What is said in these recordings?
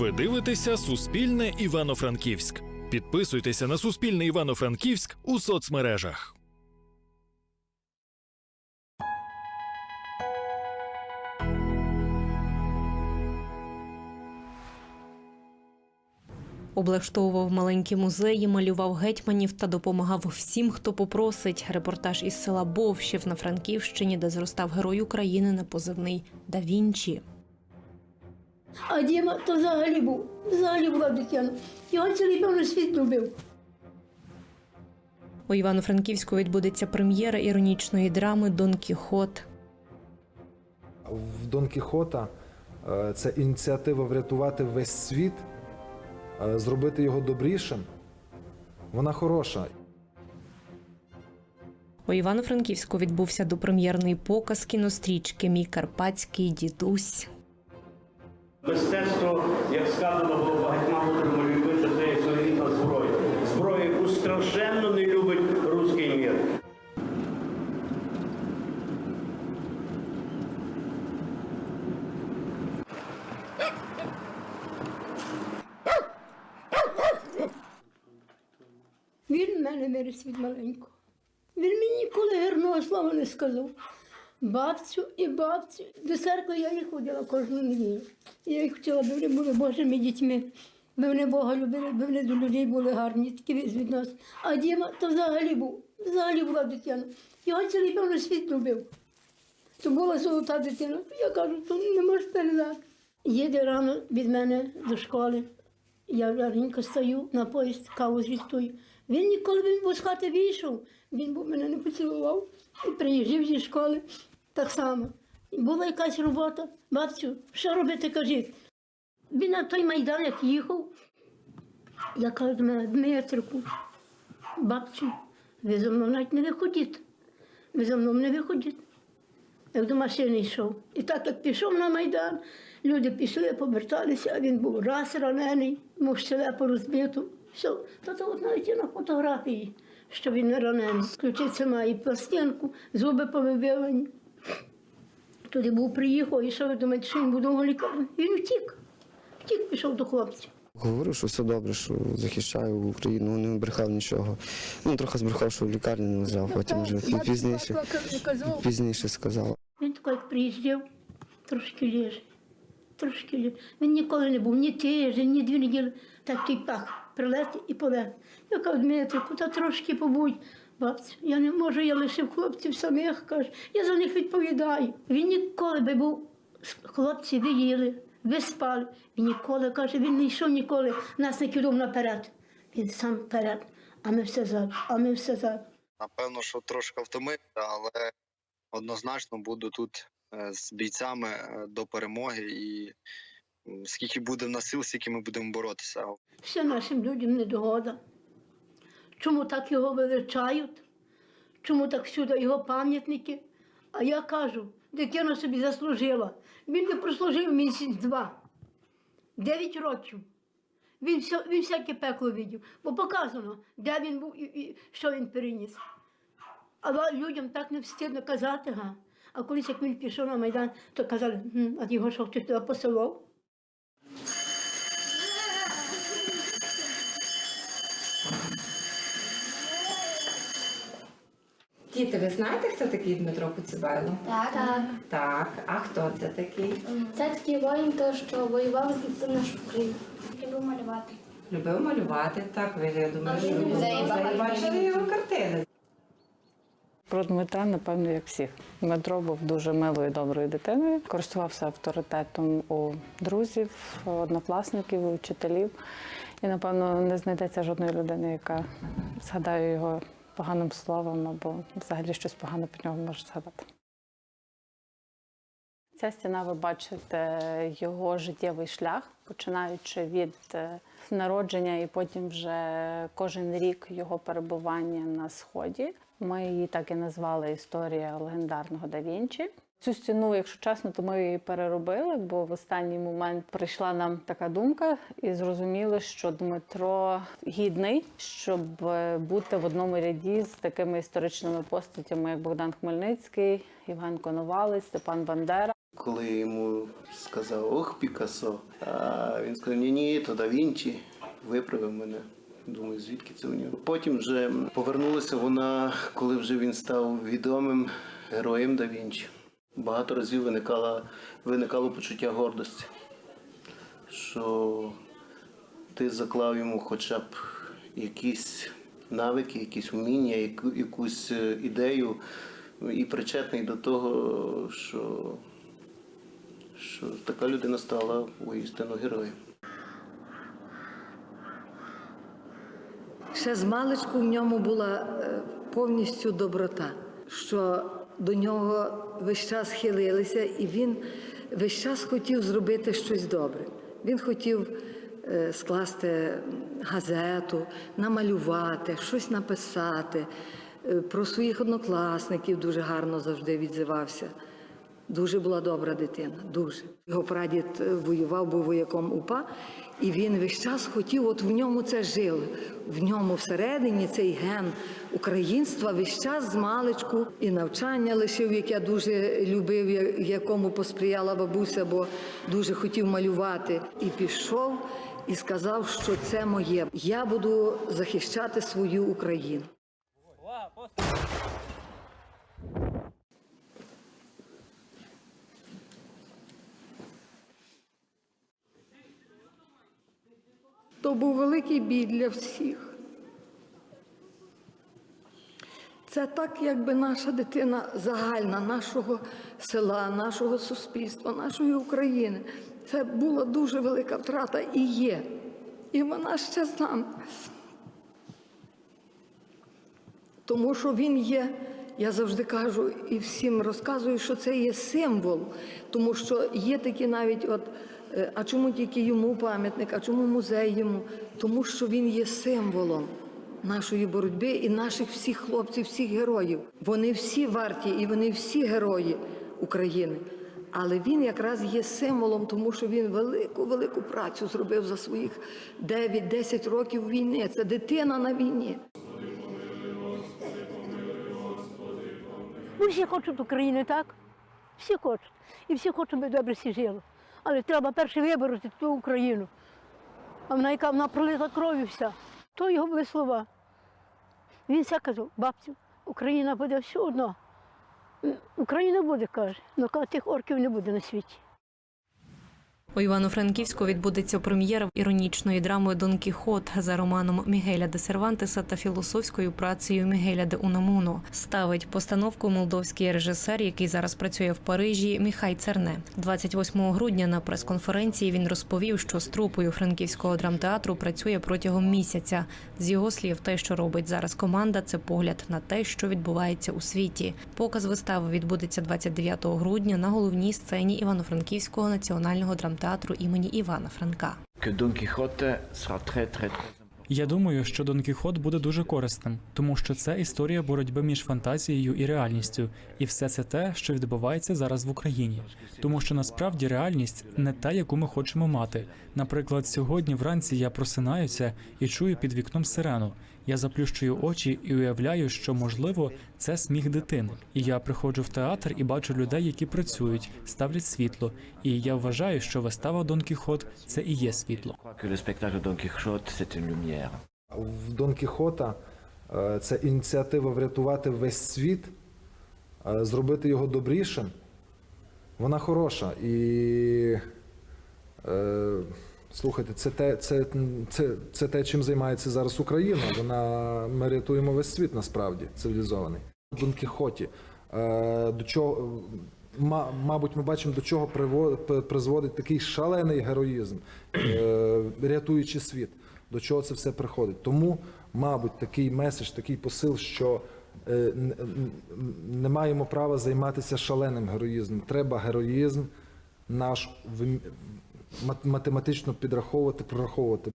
Ви дивитеся Суспільне Івано-Франківськ. Підписуйтеся на Суспільне Івано-Франківськ у соцмережах. Облаштовував маленькі музеї, малював гетьманів та допомагав всім, хто попросить. Репортаж із села Бовщів на Франківщині, де зростав герой України на позивний Да Вінчі. А Діма то взагалі був, взагалі була дитина. Його цілий певно світ любив. У Івано-Франківську відбудеться прем'єра іронічної драми Дон Кіхот. В Дон Кіхота е, це ініціатива врятувати весь світ, е, зробити його добрішим. Вона хороша. У Івано-Франківську відбувся допрем'єрний показ кінострічки Мій карпатський дідусь. Мистецтво, як сказано було багатьма мудрими що це є своєрідна зброя. Зброя, яку страшенно не любить руський мір. Він в мене виріс від маленького. Він мені ніколи гарного слова не сказав. Бабцю і бабцю. До церкви я їх ходила кожну неділю. Я їх хотіла, аби вони були Божими дітьми, би вони Бога любили, би вони до людей були гарні, такі від нас. А Діма то взагалі був, взагалі була дитина. Його цілий певно світ любив. То була золота дитина. Я кажу, то не можеш передати. Їде рано від мене до школи. Я раненько стою на поїзд, каву звідтую. Він ніколи він з хати вийшов, він мене не поцілував і приїжджав зі школи так само. Була якась робота. Бабцю, що робити, кажіть. Він на той майдан, як їхав, я кажу до мене, Дмитрику, бабцю, ви за мною навіть не виходіть. Ви за мною не виходіть. Як до машини йшов. І так як пішов на Майдан, люди пішли, поверталися, а він був раз ранений, мов щелепу розбиту. Все, то то от навіть на фотографії, що він не ранений. Ключиця має пластинку, зуби повибивані. Туди був приїхав, і що ви думаєте, що він лікарні? Він втік. Втік пішов до хлопців. Говорив, що все добре, що захищаю Україну, не брехав нічого. Ну, трохи збрехав, що в лікарні не лежав, потім вже пізніше, пізніше сказав. Він такий, як приїздив, трошки лежить, трошки лежить. Він ніколи не був ні тиждень, ні дві неділі, так той пах, прилети і полети. Я кажу, Дмитрику, та трошки побудь, бабцю, я не можу, я лишив хлопців самих, каже, я за них відповідаю. Він ніколи би був, хлопці ви їли, ви спали. Він ніколи, каже, він не йшов ніколи, нас не кидав наперед. Він сам вперед, а ми все ззаду, а ми все ззаду. Напевно, що трошки втомився, але однозначно буду тут е, з бійцями е, до перемоги і скільки буде в нас сил, стільки ми будемо боротися. Все нашим людям недогода. Чому так його величають? Чому так всюди його пам'ятники? А я кажу, дитина собі заслужила. Він не прослужив місяць-два, дев'ять років. Він, все, він всяке пекло видів, бо показано, де він був і, і що він переніс. Але людям так не встидно казати, га. А колись як він пішов на Майдан, то казали, а його що хтось туди посилав? Діти, ви знаєте, хто такий Дмитро Коцюбайло? Так. так. Так, а хто це такий? Це такий воїн, то, що воював за нашу Україну. Любив малювати. Любив малювати, так, ви, я думаю, музеї багато бачили його картини. Про Дмитра, напевно, як всіх. Дмитро був дуже милою, доброю дитиною, користувався авторитетом у друзів, однокласників, у вчителів. І, напевно, не знайдеться жодної людини, яка згадає його поганим словом або взагалі щось погане про нього може згадати. Ця стіна, ви бачите його життєвий шлях, починаючи від е, народження і потім вже кожен рік його перебування на сході. Ми її так і назвали Історія легендарного да Вінчі. Цю стіну, якщо чесно, то ми її переробили, бо в останній момент прийшла нам така думка, і зрозуміли, що Дмитро гідний, щоб е, бути в одному ряді з такими історичними постатями, як Богдан Хмельницький, Євген Коновалець, Степан Бандера. коли йому сказав Ох, Пікасо, а він сказав, ні, ні, то да Вінчі, виправив мене. Думаю, звідки це у нього. Потім вже повернулася вона, коли вже він став відомим героєм да Вінчі. Багато разів виникало, виникало почуття гордості, що ти заклав йому хоча б якісь навики, якісь уміння, якусь е, ідею і причетний до того, що, що така людина стала воістину героєм. Ще з маличку в ньому була е, повністю доброта, що до нього весь час хилилися, і він весь час хотів зробити щось добре. Він хотів е, скласти газету, намалювати, щось написати. Е, Про своїх однокласників дуже гарно завжди відзивався. Дуже була добра дитина, дуже. Його прадід е, воював, був вояком УПА, і він весь час хотів, от в ньому це жило. В ньому всередині цей ген українства весь час з маличку і навчання лишив, яке дуже любив, якому посприяла бабуся, бо дуже хотів малювати. І пішов і сказав, що це моє. Я буду захищати свою Україну. То був великий біль для всіх. Це так, якби наша дитина загальна, нашого села, нашого суспільства, нашої України. Це була дуже велика втрата і є. І вона ще з нами. Тому що він є, я завжди кажу і всім розказую, що це є символ. Тому що є такі навіть, от, а чому тільки йому пам'ятник, а чому музей йому? Тому що він є символом нашої боротьби і наших всіх хлопців, всіх героїв. Вони всі варті і вони всі герої України. Але він якраз є символом, тому що він велику, велику працю зробив за своїх 9-10 років війни. Це дитина на війні. Ну, всі хочуть України, так? Всі хочуть. І всі хочуть, щоб добре всі жили. Але треба перше вибороти ту Україну. А вона, яка вона пролита кров'ю вся. То його були слова. Він все казав, бабцю, Україна буде все одно. Україна буде, каже, але тих орків не буде на світі. У Івано-Франківську відбудеться прем'єра іронічної драми Дон Кіхот за романом Мігеля де Сервантеса та філософською працею Мігеля де Унамуно. Ставить постановку молдовський режисер, який зараз працює в Парижі, Міхай Церне. 28 грудня на прес-конференції він розповів, що з трупою франківського драмтеатру працює протягом місяця. З його слів, те, що робить зараз команда, це погляд на те, що відбувається у світі. Показ вистави відбудеться 29 грудня на головній сцені Івано-Франківського національного драмтеатру імені Івана Франка. Я думаю, що Дон Кіхот буде дуже корисним, тому що це історія боротьби між фантазією і реальністю, і все це те, що відбувається зараз в Україні. Тому що насправді реальність не та, яку ми хочемо мати. Наприклад, сьогодні вранці я просинаюся і чую під вікном сирену. Я заплющую очі і уявляю, що можливо це сміх дитини. І я приходжу в театр і бачу людей, які працюють, ставлять світло. І я вважаю, що вистава Дон Кіхот це і є світло. C'est une lumière. В Дон Кіхота е, це ініціатива врятувати весь світ, е, зробити його добрішим. Вона хороша. І е, слухайте, це те, це, це, це те, чим займається зараз Україна. Вона, ми рятуємо весь світ насправді цивілізований. Дон Кіхоті. Е, до чого, ма- мабуть, ми бачимо, до чого призводить такий шалений героїзм, е, рятуючи світ. До чого це все приходить. Тому, мабуть, такий меседж, такий посил, що е, не маємо права займатися шаленим героїзмом. Треба героїзм наш вим- математично підраховувати, прораховувати.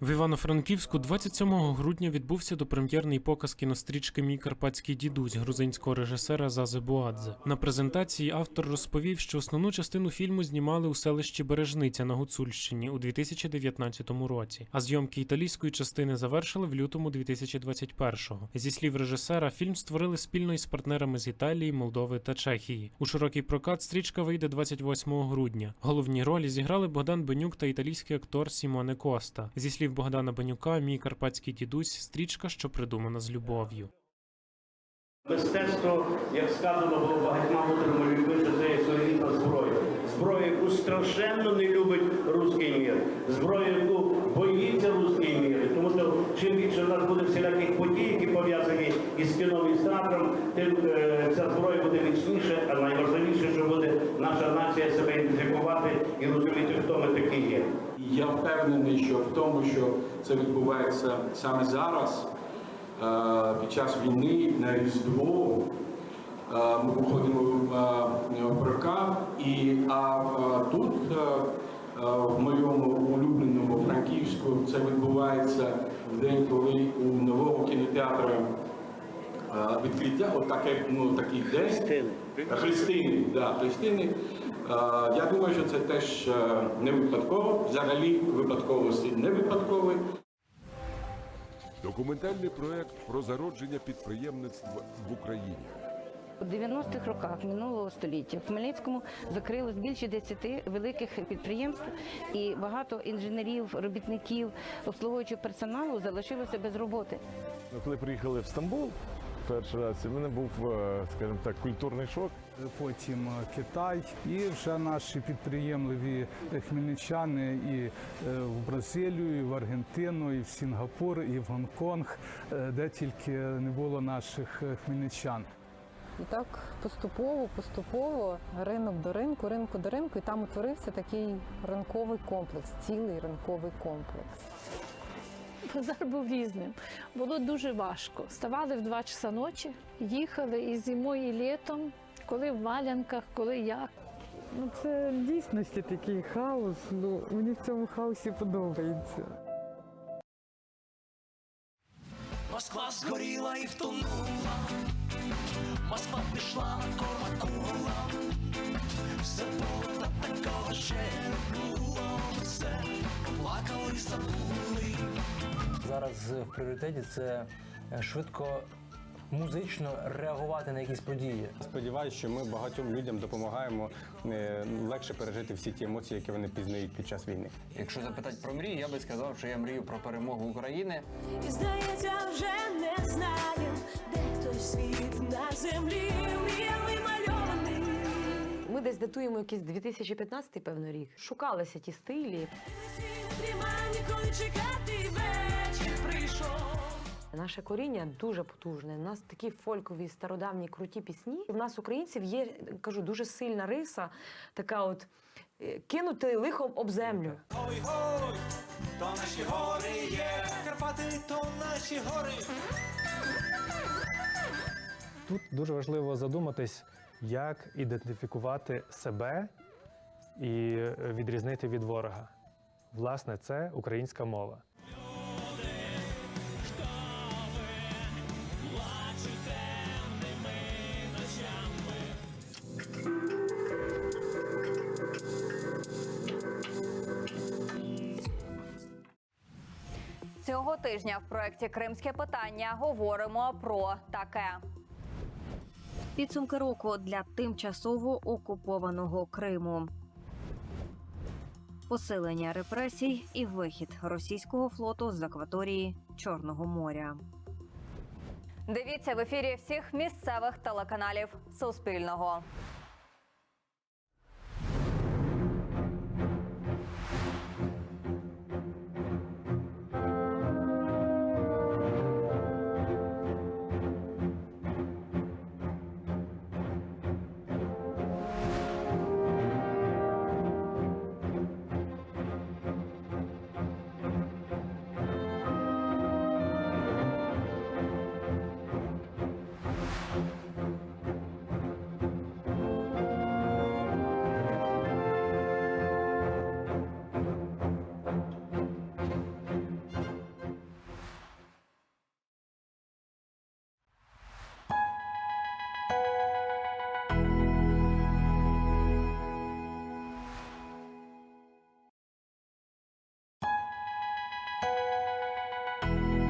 В Івано-Франківську 27 грудня відбувся допрем'єрний показ кінострічки Мій карпатський дідусь грузинського режисера Зазе Буадзе. На презентації автор розповів, що основну частину фільму знімали у селищі Бережниця на Гуцульщині у 2019 році, а зйомки італійської частини завершили в лютому 2021-го. Зі слів режисера, фільм створили спільно із партнерами з Італії, Молдови та Чехії. У широкий прокат стрічка вийде 28 грудня. Головні ролі зіграли Богдан Бенюк та італійський актор Сімоне Коста. Зі слів Богдана Бенюка, мій карпатський дідусь стрічка, що придумана з любов'ю. Мистецтво, як сказано було багатьма мудрими людьми, що це є своєрідна зброя. Зброя, яку страшенно не любить руський мір. Зброя, яку боїться руський мір. Тому що чим більше в нас буде всіляких подій, які пов'язані із кіном і театром, тим е, ця зброя буде міцніше, а найважливіше, що буде наша нація себе ідентифікувати і розуміти, хто ми такі є. Я впевнений, що в тому, що це відбувається саме зараз, е, під час війни на Різдво, е, ми виходимо е, в прокат, і а тут, в моєму улюбленому Франківську, це відбувається в день, коли у нового кінотеатру відкриття, от таке, ну, такий день. Христини, да, Христини. Е, Я думаю, що це теж е, не випадково. Взагалі випадковості не випадкові. Документальний проект про зародження підприємництва в Україні. У 90-х роках минулого століття в Хмельницькому закрилось більше 10 великих підприємств, і багато інженерів, робітників, обслуговуючого персоналу залишилося без роботи. Коли приїхали в Стамбул перший раз, у мене був, е, скажімо так, культурний шок. Потім е, Китай, і вже наші підприємливі хмельничани і е, в Бразилію, і в Аргентину, і в Сінгапур, і в Гонконг, де тільки не було наших хмельничан. І так поступово, поступово, ринок до ринку, ринку до ринку, і там утворився такий ринковий комплекс, цілий ринковий комплекс. Базар був різним. Було дуже важко. Ставали в 2 часа ночі, їхали і зимою, і літом, коли в валянках, коли як. Ну це в дійсності такий хаос. Ну мені в цьому хаосі подобається. Москва згоріла і втонула, Москва пішла на корма кула, все було та такого ще не було, все плакали, забули. Зараз в пріоритеті це е, швидко музично реагувати на якісь події. Сподіваюся, що ми багатьом людям допомагаємо е, легше пережити всі ті емоції, які вони пізнають під час війни. Якщо запитати про мрії, я би сказав, що я мрію про перемогу України. І здається, вже не знаєм, десь датуємо якийсь 2015 певно рік. Шукалися ті стилі. Ніколи чекати, вечір прийшов. Наше коріння дуже потужне. У нас такі фолькові стародавні круті пісні. У нас українців є, кажу, дуже сильна риса, така от е, кинути лихом об землю. Ой, ой, то наші гори є, Карпати, то наші гори. Тут дуже важливо задуматись, як ідентифікувати себе і відрізнити від ворога. Власне, це українська мова. Цього тижня в проєкті Кримське питання говоримо про таке. Підсумки року для тимчасово окупованого Криму. Посилення репресій і вихід російського флоту з акваторії Чорного моря. Дивіться в ефірі всіх місцевих телеканалів Суспільного.